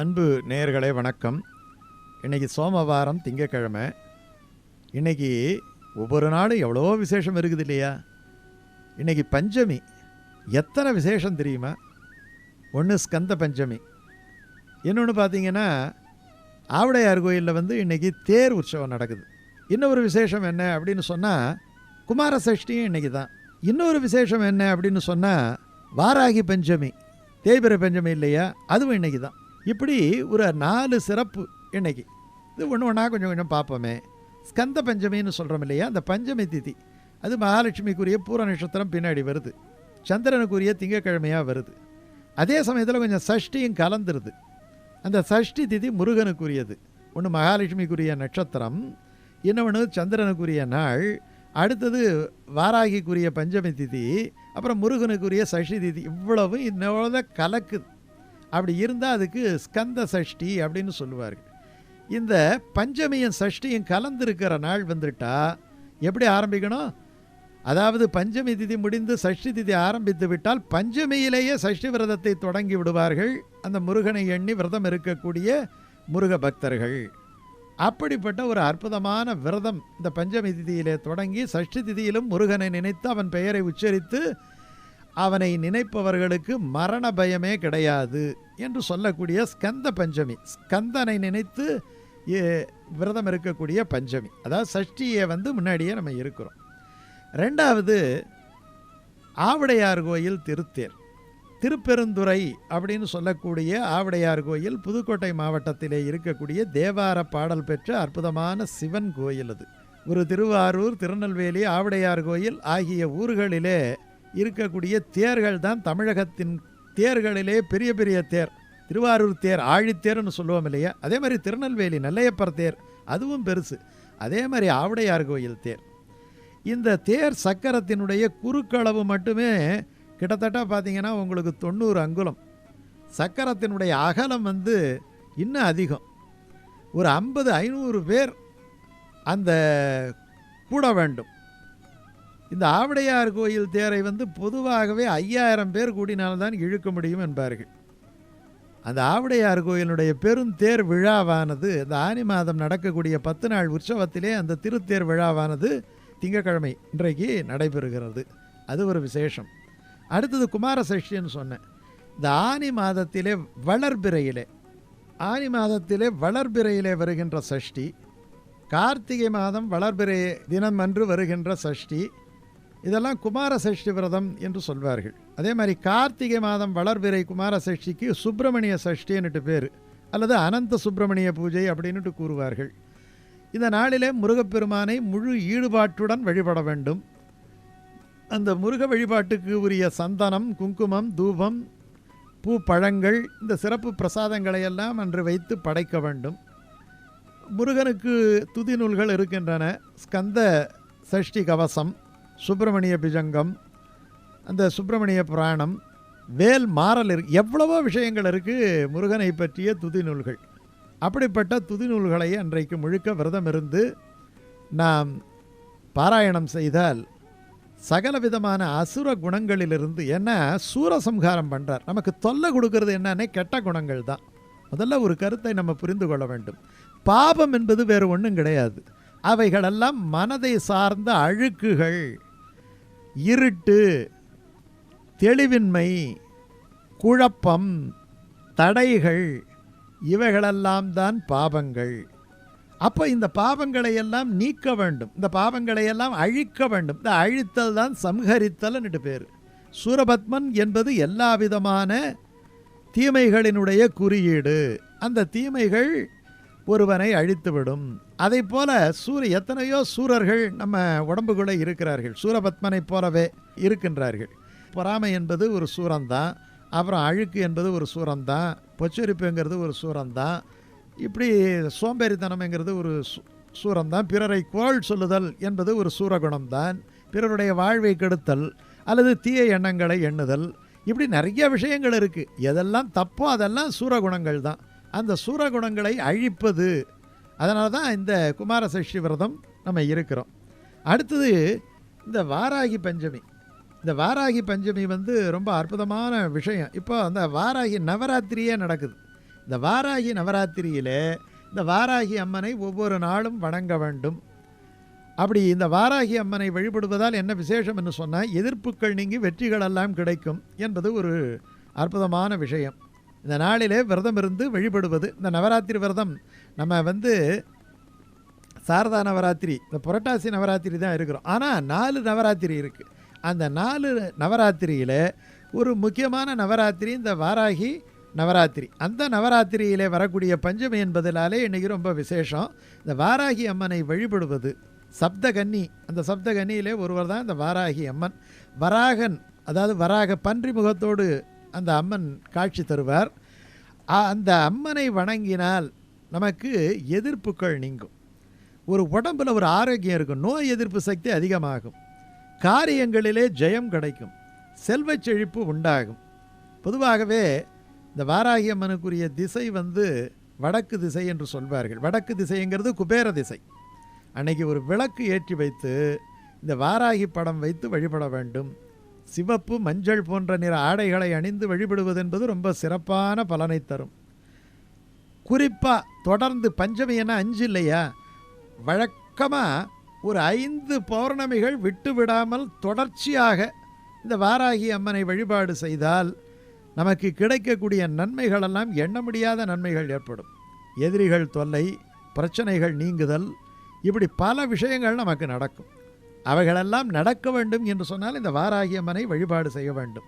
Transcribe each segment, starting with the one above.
அன்பு நேயர்களே வணக்கம். இன்னைக்கு சோமவாரம் திங்கக்கிழமை இன்னைக்கு ஒவ்வொரு நாளும் எவ்வளோ விசேஷம் இருக்குது இல்லையா? இன்னைக்கு பஞ்சமி. எத்தனை விசேஷம் தெரியுமா? ஒன்று ஸ்கந்த பஞ்சமி. இன்னொன்று பார்த்தீங்கன்னா ஆவடையார் கோயிலில் வந்து இன்னைக்கு தேர் உற்சவம் நடக்குது. இன்னொரு விசேஷம் என்ன அப்படின்னு சொன்னால் குமார சஷ்டியும் இன்றைக்கி தான். இன்னொரு விசேஷம் என்ன அப்படின்னு சொன்னால் வாராகி பஞ்சமி. தேய்பிர பஞ்சமி இல்லையா? அதுவும் இன்றைக்கி தான். இப்படி ஒரு நாலு சிறப்பு இன்னைக்கு. இது ஒன்று ஒன்றா கொஞ்சம் கொஞ்சம் பார்ப்போமே. ஸ்கந்த பஞ்சமின்னு சொல்கிறோம் இல்லையா? அந்த பஞ்சமி திதி. அது மகாலட்சுமிக்குரிய பூர நட்சத்திரம் பின்னாடி வருது. சந்திரனுக்குரிய திங்கக்கிழமையாக வருது. அதே சமயத்தில் கொஞ்சம் சஷ்டியும் கலந்துருது. அந்த சஷ்டி திதி முருகனுக்குரியது. ஒன்று மகாலட்சுமிக்குரிய நட்சத்திரம் இன்னொன்று சந்திரனுக்குரிய நாள் அடுத்தது வாராகிக்குரிய பஞ்சமி திதி அப்புறம் முருகனுக்குரிய சஷ்டி திதி. இவ்வளவு இன்னொரு கலக்குது. அப்படி இருந்தால் அதுக்கு ஸ்கந்த சஷ்டி அப்படின்னு சொல்லுவார்கள். இந்த பஞ்சமியும் சஷ்டியும் கலந்துருக்கிற நாள் வந்துட்டா எப்படி ஆரம்பிக்கணும்? அதாவது பஞ்சமி திதி முடிந்து சஷ்டி திதி ஆரம்பித்து விட்டால் பஞ்சமியிலேயே சஷ்டி விரதத்தை தொடங்கி விடுவார்கள். அந்த முருகனை எண்ணி விரதம் இருக்கக்கூடிய முருக பக்தர்கள். அப்படிப்பட்ட ஒரு அற்புதமான விரதம் இந்த பஞ்சமி திதியிலே தொடங்கி சஷ்டி திதியிலும் முருகனை நினைத்து அவன் பெயரை உச்சரித்து அவனை நினைப்பவர்களுக்கு மரண பயமே கிடையாது. என்று சொல்லக்கூடிய ஸ்கந்த பஞ்சமி. ஸ்கந்தனை நினைத்து விரதம் இருக்கக்கூடிய பஞ்சமி. அதாவது சஷ்டியை வந்து முன்னாடியே நம்ம இருக்கிறோம். ரெண்டாவது ஆவடையார் கோயில் திருத்தேர். திருப்பெருந்துறை அப்படின்னு சொல்லக்கூடிய ஆவடையார் கோயில் புதுக்கோட்டை மாவட்டத்திலே இருக்கக்கூடிய தேவார பாடல் பெற்ற அற்புதமான சிவன் கோயில் அது. ஒரு திருவாரூர் திருநெல்வேலி ஆவடையார் கோயில் ஆகிய ஊர்களிலே இருக்கக்கூடிய தேர்கள் தான் தமிழகத்தின் தேர்களிலே பெரிய பெரிய தேர் திருவாரூர் தேர் ஆழித்தேர்னு சொல்லுவோம் இல்லையா? அதே மாதிரி திருநெல்வேலி நெல்லையப்பர் தேர் அதுவும் பெருசு. அதே மாதிரி ஆவடையார் கோயில் தேர். இந்த தேர் சக்கரத்தினுடைய குறுக்களவு மட்டுமே கிட்டத்தட்ட பார்த்தீங்கன்னா உங்களுக்கு தொண்ணூறு அங்குலம். சக்கரத்தினுடைய அகலம் வந்து இன்னும் அதிகம். ஒரு ஐம்பது ஐநூறு பேர் அந்த கூட வேண்டும். இந்த ஆவடையார் கோயில் தேரை வந்து பொதுவாகவே ஐயாயிரம் பேர் கூடினால்தான் இழுக்க முடியும் என்பார்கள். அந்த ஆவடையார் கோயிலுடைய பெருந்தேர் விழாவானது இந்த ஆனி மாதம் நடக்கக்கூடிய பத்து நாள் உற்சவத்திலே அந்த திருத்தேர் விழாவானது திங்கக்கிழமை இன்றைக்கு நடைபெறுகிறது. அது ஒரு விசேஷம். அடுத்தது குமார சஷ்டின்னு சொன்னேன். இந்த ஆனி மாதத்திலே வளர்பிறையிலே ஆனி மாதத்திலே வளர்பிறையிலே வருகின்ற சஷ்டி கார்த்திகை மாதம் வளர்பிறை தினம் அன்று வருகின்ற சஷ்டி இதெல்லாம் குமார சஷ்டி விரதம் என்று சொல்வார்கள். அதே மாதிரி கார்த்திகை மாதம் வளர்பிறை குமாரசஷ்டிக்கு சுப்பிரமணிய சஷ்டின்னுட்டு பேர் அல்லது அனந்த சுப்பிரமணிய பூஜை அப்படின்னுட்டு கூறுவார்கள். இந்த நாளிலே முருகப்பெருமானை முழு ஈடுபாட்டுடன் வழிபட வேண்டும். அந்த முருக வழிபாட்டுக்கு உரிய சந்தனம் குங்குமம் தூபம் பூ பழங்கள் இந்த சிறப்பு பிரசாதங்களை எல்லாம் அன்று வைத்து படைக்க வேண்டும். முருகனுக்கு துதி நூல்கள் இருக்கின்றன. ஸ்கந்த சஷ்டி கவசம் சுப்பிரமணிய பிஜங்கம் அந்த சுப்பிரமணிய புராணம் வேல் மாறல் இரு எவ்வளவோ விஷயங்கள் இருக்குது முருகனை பற்றிய துதி நூல்கள் அப்படிப்பட்ட துதி நூல்களை அன்றைக்கு முழுக்க விரதம் இருந்து நாம் பாராயணம் செய்தால் சகல விதமான அசுர குணங்களிலிருந்து என்ன? சூரசம்ஹாரம் பண்ணுறார் நமக்கு தொல்லை கொடுக்கறது என்னன்னே கெட்ட குணங்கள் தான். முதல்ல ஒரு கருத்தை நம்ம புரிந்து கொள்ள வேண்டும். பாபம் என்பது வேறு ஒன்றும் கிடையாது. அவைகளெல்லாம் மனதை சார்ந்த அழுக்குகள். இருட்டு தெளிவின்மை குழப்பம் தடைகள் இவைகளெல்லாம் தான் பாபங்கள் அப்போ இந்த பாவங்களை எல்லாம் நீக்க வேண்டும். இந்த பாவங்களை எல்லாம் அழிக்க வேண்டும். இந்த அழித்தல் தான் சம்ஹரித்தல்னுட்டு பேர். சூரபத்மன் என்பது எல்லா விதமான தீமைகளினுடைய குறியீடு. அந்த தீமைகள் ஒருவனை அழித்துவிடும். அதை போல சூர எத்தனையோ சூரர்கள் நம்ம உடம்புக்குள்ளே இருக்கிறார்கள். சூரபத்மனை போலவே இருக்கின்றார்கள். பொறாமை என்பது ஒரு சூரம்தான் அப்புறம் அழுக்கு என்பது ஒரு சூரம்தான் பொச்சரிப்புங்கிறது ஒரு சூரம்தான் இப்படி சோம்பேறித்தனம்ங்கிறது ஒரு சூரம்தான் பிறரை கோள் சொல்லுதல் என்பது ஒரு சூரகுணம்தான். பிறருடைய வாழ்வை கெடுத்தல் அல்லது தீய எண்ணங்களை எண்ணுதல். இப்படி நிறைய விஷயங்கள் இருக்குது எதெல்லாம் தப்போ அதெல்லாம் சூரகுணங்கள் தான் அந்த சூரகுணங்களை அழிப்பது. அதனால தான் இந்த குமார சஷ்டி விரதம் நம்ம இருக்கிறோம். அடுத்தது இந்த வாராகி பஞ்சமி. இந்த வாராகி பஞ்சமி வந்து ரொம்ப அற்புதமான விஷயம். இப்போ அந்த வாராகி நவராத்திரியே நடக்குது. இந்த வாராகி நவராத்திரியில் இந்த வாராகி அம்மனை ஒவ்வொரு நாளும் வணங்க வேண்டும். அப்படி இந்த வாராகி அம்மனை வழிபடுவதால் என்ன விசேஷம் என்று சொன்னால் எதிர்ப்புகள் நீங்கி வெற்றிகள் எல்லாம் கிடைக்கும் என்பது ஒரு அற்புதமான விஷயம். இந்த நாளிலே விரதம் இருந்து வழிபடுவது இந்த நவராத்திரி விரதம் நம்ம வந்து சாரதா நவராத்திரி இந்த புரட்டாசி நவராத்திரி தான் இருக்கிறோம். ஆனால் நாலு நவராத்திரி இருக்குது அந்த நாலு நவராத்திரியில் ஒரு முக்கியமான நவராத்திரி இந்த வாராகி நவராத்திரி. அந்த நவராத்திரியிலே வரக்கூடிய பஞ்சமி என்பதனாலே இன்றைக்கி ரொம்ப விசேஷம். இந்த வாராகி அம்மனை வழிபடுவது சப்தகன்னி அந்த சப்தகன்னியிலே ஒருவர் தான் இந்த வாராகி அம்மன். வராகன் அதாவது வராக பன்றி முகத்தோடு அந்த அம்மன் காட்சி தருவார். அந்த அம்மனை வணங்கினால் நமக்கு எதிர்ப்புகள் நீங்கும். ஒரு உடம்புல ஒரு ஆரோக்கியம் இருக்கும். நோய் எதிர்ப்பு சக்தி அதிகமாகும். காரியங்களிலே ஜெயம் கிடைக்கும். செல்வ செழிப்பு உண்டாகும். பொதுவாகவே இந்த வாராகி அம்மனுக்குரிய திசை வந்து வடக்கு திசை என்று சொல்வார்கள். வடக்கு திசைங்கிறது குபேர திசை. அன்னைக்கு ஒரு விளக்கு ஏற்றி வைத்து இந்த வாராகி படம் வைத்து வழிபட வேண்டும். சிவப்பு மஞ்சள் போன்ற நிற ஆடைகளை அணிந்து வழிபடுவது என்பது ரொம்ப சிறப்பான பலனை தரும். குறிப்பாக தொடர்ந்து பஞ்சமி என்ன அஞ்சு இல்லையா? வழக்கமாக ஒரு ஐந்து பௌர்ணமிகள் விட்டு விடாமல் தொடர்ச்சியாக இந்த வாராகி அம்மனை வழிபாடு செய்தால் நமக்கு கிடைக்கக்கூடிய நன்மைகளெல்லாம் எண்ண முடியாத நன்மைகள் ஏற்படும். எதிரிகள் தொல்லை பிரச்சனைகள் நீங்குதல் இப்படி பல விஷயங்கள் நமக்கு நடக்கும். அவைகளெல்லாம் நடக்க வேண்டும் என்று சொன்னால் இந்த வாராகி அம்மனை வழிபாடு செய்ய வேண்டும்.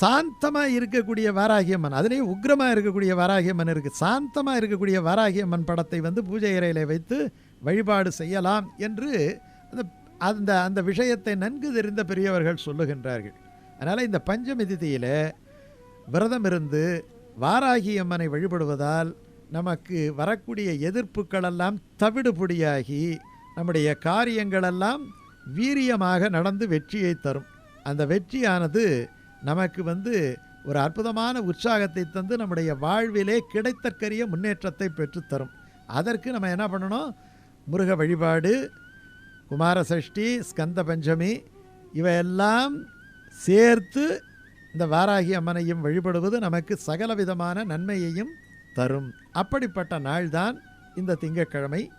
சாந்தமாக இருக்கக்கூடிய வாராகி அம்மன் அதுலேயும் உக்ரமாக இருக்கக்கூடிய வாராகி அம்மன் இருக்குது சாந்தமாக இருக்கக்கூடிய வாராகி அம்மன் படத்தை வந்து பூஜை இறையில வைத்து வழிபாடு செய்யலாம் என்று அந்த அந்த அந்த விஷயத்தை நன்கு தெரிந்த பெரியவர்கள் சொல்லுகின்றார்கள். அதனால் இந்த பஞ்சமி திதியில் விரதம் இருந்து வாராகி அம்மனை வழிபடுவதால் நமக்கு வரக்கூடிய எதிர்ப்புகளெல்லாம் தவிடுபொடியாகி நம்முடைய காரியங்களெல்லாம் வீரியமாக நடந்து வெற்றியை தரும். அந்த வெற்றியானது நமக்கு வந்து ஒரு அற்புதமான உற்சாகத்தை தந்து நம்முடைய வாழ்விலே கிடைத்தற்கரிய முன்னேற்றத்தை பெற்றுத்தரும் அதற்கு நம்ம என்ன பண்ணணும்? முருக வழிபாடு குமார சஷ்டி ஸ்கந்த பஞ்சமி இவையெல்லாம் சேர்த்து இந்த வாராகி அம்மனையும் வழிபடுவது நமக்கு சகலவிதமான நன்மையையும் தரும். அப்படிப்பட்ட நாள்தான் இந்த திங்கட்கிழமை.